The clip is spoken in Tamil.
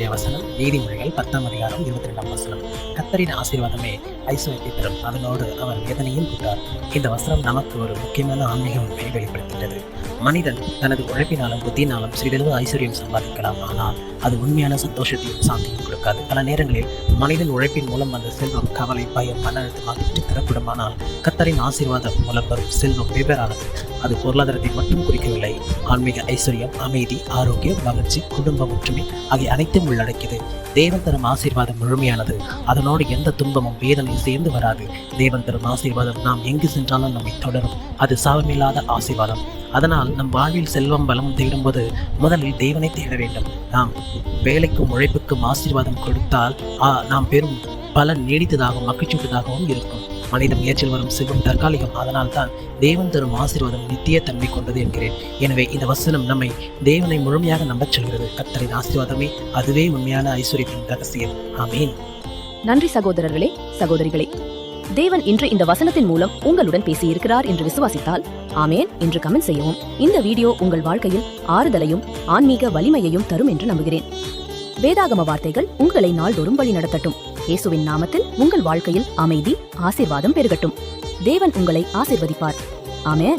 காணக்கூடிய வசனம் நீதிமொழிகள் பத்தாம் அதிகாரம் இருபத்தி ரெண்டாம் வசனம். கத்தரின் ஆசீர்வாதமே ஐஸ்வர்யத்தை தரும் அதனோடு அவர் வேதனையும் கூட்டார். இந்த வசனம் நமக்கு ஒரு முக்கியமான ஆன்மீக உண்மையை வெளிப்படுத்துகிறது மனிதன் தனது உழைப்பினாலும் புத்தினாலும் சிறிதளவு ஐஸ்வர்யம் சம்பாதிக்கலாம். ஆனால் அது உண்மையான சந்தோஷத்தையும் சாந்தியும் கொடுக்காது. பல நேரங்களில் மனிதன் உழைப்பின் மூலம் வந்த செல்வம் கவலை பயம் மன அழுத்தமாக விட்டு தரப்படுமானால் கத்தரின் ஆசீர்வாதம் மூலம் வரும் செல்வம் வெவ்வேறானது அது பொருளாதாரத்தை மட்டும் குறிக்கவில்லை. ஆன்மீக ஐஸ்வர்யம் அமைதி ஆரோக்கியம் மகிழ்ச்சி குடும்ப ஒற்றுமை ஆகிய அனைத்தும் உள்ளடக்கியது. தேவன் தரும் ஆசீர்வாதம் முழுமையானது. அதனோடு எந்த துன்பமும் வேதனை சேர்ந்து வராது. தேவன் தரும் ஆசீர்வாதம் நாம் எங்கு சென்றாலும் நம்மை தொடரும். அது சாபமில்லாத ஆசீர்வாதம். அதனால் நம் வாழ்வில் செல்வம் பலம் தேடும்போது முதலில் தேவனை தேட வேண்டும். நாம் வேலைக்கும் உழைப்புக்கும் ஆசீர்வாதம் கொடுத்தால் நாம் பெறும் பலன் நீடித்ததாகவும் மகிழ்ச்சியுள்ளதாகவும் இருக்கும். மனித முயற்சியில் வரும் செல்வம் தற்காலிகம். அதனால் தான் தேவன் தரும் ஆசீர்வாதம் நித்திய தன்மை கொண்டது என்கிறேன். எனவே இந்த வசனம் நம்மை தேவனை முழுமையாக நம்பச் சொல்கிறது. கத்தரின் ஆசீர்வாதமே அதுவே உண்மையான ஐஸ்வர்யத்தின் ரகசியம். ஆமேன். நன்றி சகோதரர்களே சகோதரிகளே. தேவன் இன்று இந்த வசனத்தின் மூலம் உங்களுடன் பேசியிருக்கிறார் என்று விசுவாசித்தால் ஆமேன் என்று கமெண்ட் செய்யவும். இந்த வீடியோ உங்கள் வாழ்க்கையில் ஆறுதலையும் ஆன்மீக வலிமையையும் தரும் என்று நம்புகிறேன். வேதாகம வார்த்தைகள் உங்களை நாள்தோறும் வழி நடத்தட்டும் இயேசுவின் நாமத்தில் உங்கள் வாழ்க்கையில் அமைதி ஆசீர்வாதம் பெருகட்டும். தேவன் உங்களை ஆசீர்வதிப்பார். ஆமேன்.